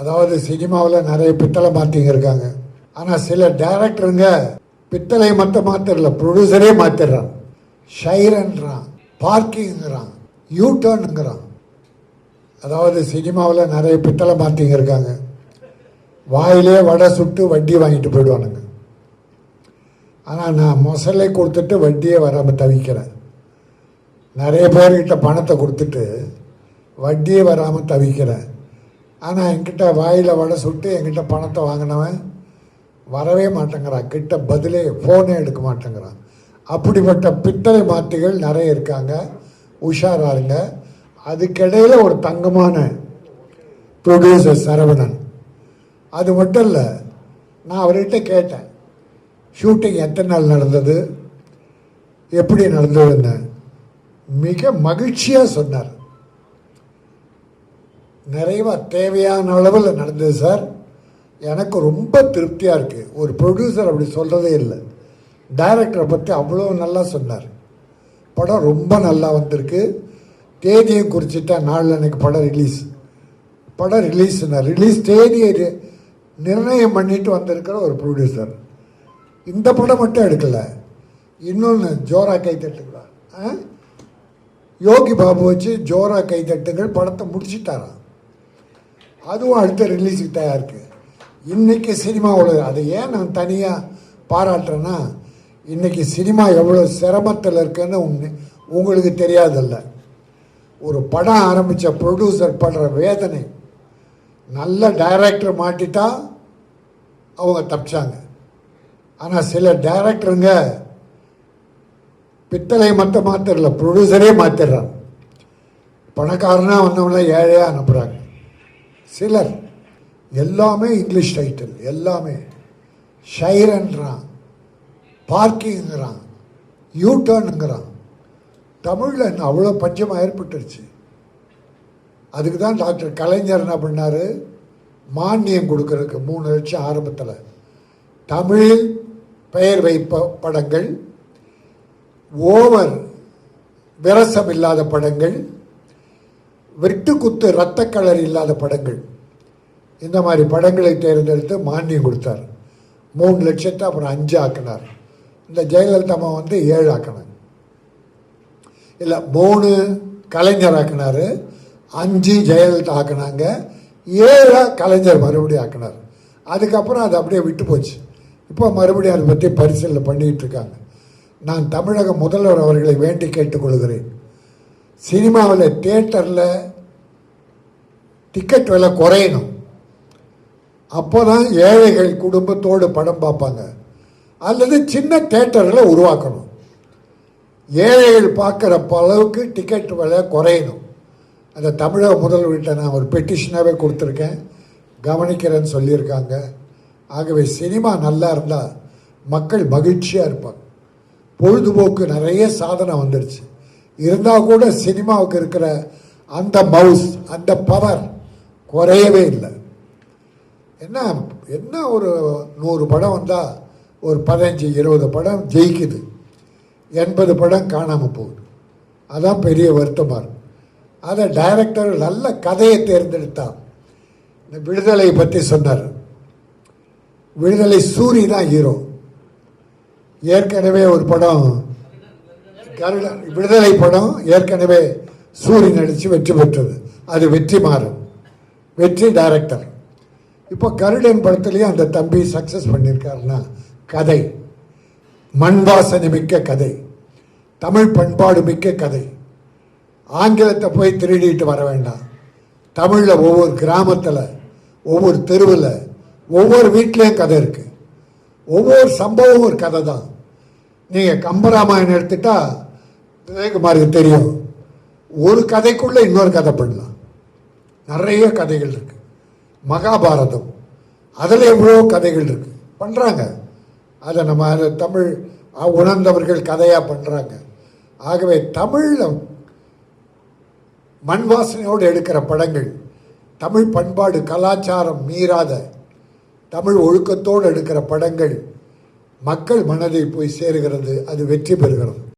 அதாவது சினிமாவில் நிறைய பித்தளை மாற்றிங்க இருக்காங்க. ஆனால் சில டேரக்டருங்க பித்தளை மட்டும் மாத்திரல ப்ரொடியூசரே மாத்திடுறான். ஷைரன்றான் பார்க்கிங்கிறான் யூ டர்னுங்கிறான் அதாவது சினிமாவில் நிறைய பித்தளை மாற்றிங்க இருக்காங்க. வாயிலே வடை சுட்டு வட்டி வாங்கிட்டு போயிடுவானுங்க. ஆனால் நான் மொசலை கொடுத்துட்டு வட்டியே வராமல் தவிக்கிறேன். நிறைய பேர்கிட்ட பணத்தை கொடுத்துட்டு வட்டியே வராமல் தவிக்கிறேன். ஆனால் என்கிட்ட வாயில் வடை சுட்டு என்கிட்ட பணத்தை வாங்கினவன் வரவே மாட்டேங்கிறான். கிட்ட பதிலே ஃபோனே எடுக்க மாட்டேங்கிறான். அப்படிப்பட்ட பித்தளை மாத்திகள் நிறைய இருக்காங்க. உஷாராருங்க. அதுக்கிடையில் ஒரு தங்கமான ப்ரொடியூசர் சரவணன். அது மட்டும் இல்லை நான் அவர்கிட்ட கேட்டேன் ஷூட்டிங் எத்தனை நாள் நடந்தது? எப்படி நடந்ததுன்னு? மிக மகிழ்ச்சியாக சொன்னார். நிறைவாக தேவையான அளவில் நடந்தது சார் எனக்கு ரொம்ப திருப்தியாக இருக்குது ஒரு ப்ரொடியூசர் அப்படி சொல்கிறதே இல்லை. டைரக்டரை பற்றி அவ்வளோ நல்லா சொன்னார். படம் ரொம்ப நல்லா வந்திருக்கு. தேதியும் குறிச்சிட்டா நாளில் எனக்கு படம் ரிலீஸ் படம் ரிலீஸ் ரிலீஸ் தேதியை நிர்ணயம் பண்ணிட்டு வந்திருக்கிற ஒரு ப்ரொடியூசர் இந்த படம் மட்டும் எடுக்கலை. இன்னொன்று ஜோரா கை தட்டுங்களா ஆ? யோகி பாபு வச்சு ஜோரா கை தட்டுங்கள் படத்தை முடிச்சிட்டாரான் அதுவும் அடுத்த ரிலீஸுக்கு தயார் இன்றைக்கி சினிமா சினிமாவில் அதை ஏன் நான் தனியாக பாராட்டுறேன்னா இன்றைக்கி சினிமா எவ்வளோ சிரமத்தில் இருக்குன்னு உங்க- உங்களுக்கு தெரியாதல்ல. ஒரு படம் ஆரம்பித்த ப்ரொடியூசர் படுற வேதனை நல்ல டைரக்டர் மாட்டிட்டா அவங்க தப்பிச்சாங்க. ஆனால் சில டைரக்டருங்க பித்தளை மட்டும் மாத்திரல ப்ரொடியூசரே மாத்திடுறான் பணக்காரனாக வந்தவங்கள ஏழையாக அனுப்புகிறாங்க சிலர் எல்லாமே இங்கிலீஷ் டைட்டில் எல்லாமே ஷைரன்றான் பார்க்கிங்கிறான் யூ டர்னுங்கிறான் தமிழில் என்ன அவ்வளோ பஞ்சமாக ஏற்பட்டுருச்சு. அதுக்கு தான் டாக்டர் கலைஞர் என்ன பண்ணார்? மானியம் கொடுக்கறதுக்கு மூணு லட்சம் ஆரம்பத்தில் தமிழில் பெயர் வைப்ப படங்கள் ஓவர் விரசம் இல்லாத படங்கள் வெட்டுக்குத்து இரத்தக்கலர் கலர் இல்லாத படங்கள். இந்த மாதிரி படங்களை தேர்ந்தெடுத்து மானியம் கொடுத்தார். மூணு லட்சத்தை அப்புறம் அஞ்சு ஆக்கினார். இந்த ஜெயலலிதா அம்மா வந்து ஏழு ஆக்கினாங்க. இல்லை மூணு கலைஞர் ஆக்கினார். அஞ்சு ஜெயலலிதா ஆக்கினாங்க. ஏழா கலைஞர் மறுபடியும் ஆக்கினார். அதுக்கப்புறம் அது அப்படியே விட்டு போச்சு. இப்போ மறுபடியும் அதை பற்றி பரிசீலனை பண்ணிக்கிட்டு இருக்காங்க. நான் தமிழக முதல்வர் அவர்களை வேண்டி கேட்டுக்கொள்கிறேன். சினிமாவில் தியேட்டரில் டிக்கெட் விலை குறையணும். அப்போ தான் ஏழைகள் குடும்பத்தோடு படம் பார்ப்பாங்க. அல்லது சின்ன தேட்டர்களை உருவாக்கணும். ஏழைகள் பார்க்குற அளவுக்கு டிக்கெட் விலை குறையணும். அந்த தமிழக முதல்வர்கிட்ட நான் ஒரு பெட்டிஷனாகவே கொடுத்துருக்கேன். கவனிக்கிறேன்னு சொல்லியிருக்காங்க. ஆகவே சினிமா நல்லா இருந்தால் மக்கள் மகிழ்ச்சியாக இருப்பாங்க. பொழுதுபோக்கு நிறைய சாதனை வந்துடுச்சு இருந்தால் கூட சினிமாவுக்கு இருக்கிற அந்த மவுஸ் அந்த பவர் குறையவே இல்லை. என்ன என்ன ஒரு நூறு படம் வந்தால் ஒரு பதினஞ்சு இருபது படம் ஜெயிக்குது. எண்பது படம் காணாமல் போகுது. அதான் பெரிய வருத்தமாக இருக்கும் அதை டைரக்டர் நல்ல கதையை தேர்ந்தெடுத்தான். இந்த விடுதலை பற்றி சொன்னார். விடுதலை சூரி தான் ஹீரோ ஏற்கனவே ஒரு படம் கருட விடுதலை படம் ஏற்கனவே சூரி நடித்து வெற்றி பெற்றது. அது வெற்றி மாறும் வெற்றி டைரக்டர் இப்போ கருடன் படத்துலேயும் அந்த தம்பி சக்ஸஸ் பண்ணியிருக்காருன்னா கதை. மண் வாசனை மிக்க கதை. தமிழ் பண்பாடு மிக்க கதை. ஆங்கிலத்தை போய் திருடிட்டு வர வேண்டாம். தமிழில் ஒவ்வொரு கிராமத்தில் ஒவ்வொரு தெருவில் ஒவ்வொரு வீட்லேயும் கதை இருக்குது ஒவ்வொரு சம்பவம் ஒரு கதை தான். நீங்கள் கம்பராமாயணம் எடுத்துட்டா விஜயகுமாருக்கு தெரியும். ஒரு கதைக்குள்ளே இன்னொரு கதை பண்ணலாம். நிறைய கதைகள் இருக்குது மகாபாரதம். அதில் எவ்வளோ கதைகள் இருக்கு. பண்ணுறாங்க அதை நம்ம அதை தமிழ் உணர்ந்தவர்கள் கதையாக பண்ணுறாங்க ஆகவே தமிழில் மண் வாசனையோடு எடுக்கிற படங்கள் தமிழ் பண்பாடு கலாச்சாரம் மீறாத தமிழ் ஒழுக்கத்தோடு எடுக்கிற படங்கள் மக்கள் மனதை போய் சேருகிறது அது வெற்றி பெறுகிறது.